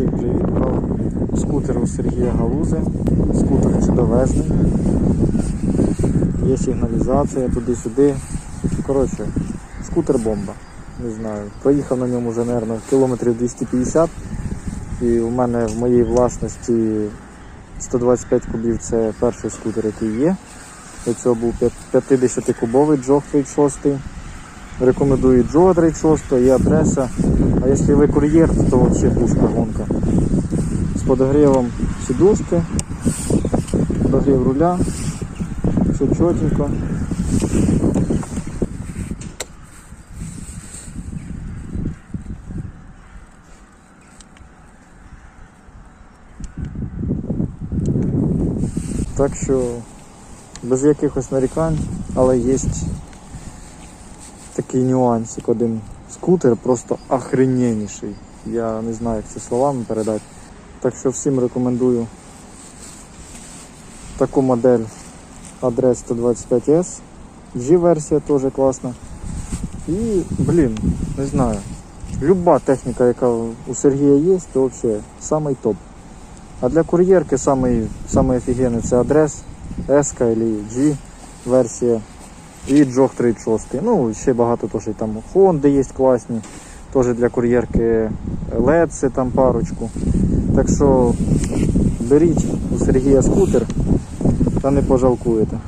Всім привіт, скутер у Сергія Галузи. Скутер чудовезний. Є сигналізація туди-сюди. Коротше, скутер бомба. Не знаю. Проїхав на ньому вже, мабуть, кілометрів 250. І в мене в моїй власності 125 кубів це перший скутер, який є. До цього був 50-кубовий джог 36. Рекомендую Джо 36 і адреса. А якщо ви кур'єр, то взагалі пушка гонка. З подогрівом сідушки, подогрів руля, все чотенько. Так що без якихось нарікань, але є такий нюансик один. Скутер просто охрененніший. Я не знаю, як це словами передати. Так що всім рекомендую таку модель адрес 125S. G-версія теж класна. І, блін, не знаю. Люба техніка, яка у Сергія є, то взагалі самий топ. А для кур'єрки самий, самий офігенний це адрес S або G версія. І Джог 36. Ну, ще багато теж там Honda є класні. Теж для кур'єрки LED там парочку. Так що беріть у Сергія скутер та не пожалкуєте.